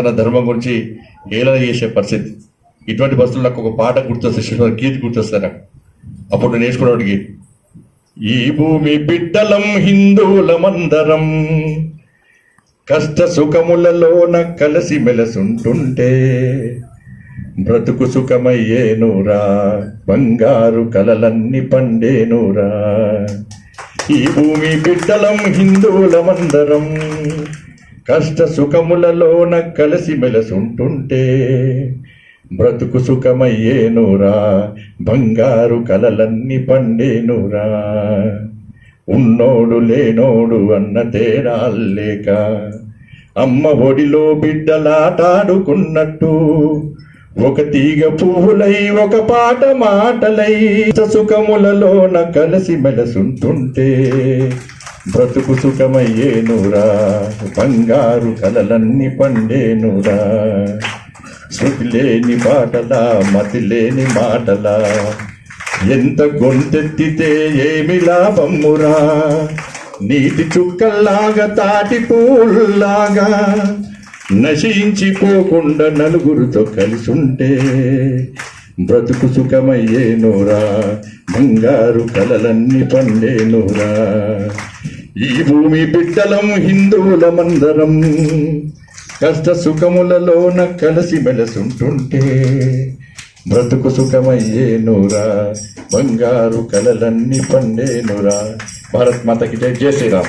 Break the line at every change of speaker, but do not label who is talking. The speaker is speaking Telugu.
తన ధర్మం గురించి ఏలన చేసే పరిస్థితి. ఇటువంటి పరిస్థితులు నాకు ఒక పాట గుర్తొస్తే శిశువు గీతి గుర్తొస్తాయి నాకు. అప్పుడు నేర్చుకునేవాడికి ఈ భూమి బిడ్డలం హిందువులమందరం కష్ట సుఖములలోన కలిసి మెలసుంటుంటే బ్రతుకు సుఖమయ్యేనురా బంగారు కలలన్నీ పండేనురా. ఈ భూమి బిడ్డలం హిందువులమందరం కష్ట సుఖములలోన కలిసి మెలసుంటుంటే బ్రతుకు సుఖమయ్యేనురా బంగారు కలలన్నీ పండేనురా. ఉన్నోడు లేనోడు అన్న తేడాలేక అమ్మ ఒడిలో బిడ్డలాటాడుకున్నట్టు ఒక తీగ పువ్వులై ఒక పాట మాటలై సుఖములలోన కలిసి మెలసుంటుంటే బ్రతుకు సుఖమయ్యేనురా బంగారు కలలన్నీ పండేనురా. శృతి లేని పాటలా మతి లేని మాటలా ఎంత గొంతెత్తితే ఏమి లాభమురా. నీటి చుక్కల్లాగా తాటి పూల్లాగా నశించిపోకుండా నలుగురితో కలిసి ఉంటే బ్రతుకు సుఖమయ్యేనురా బంగారు కలలన్నీ పండేనురా. ఈ భూమి బిడ్డలం హిందువులమందరం కష్ట సుఖములలోన కలిసి మెలసుంటుంటే బ్రతుకు సుఖమయ్యేనురా బంగారు కలలన్నీ పండేనురా. భారత్ మాతకి జయ జయ శ్రీరామ్.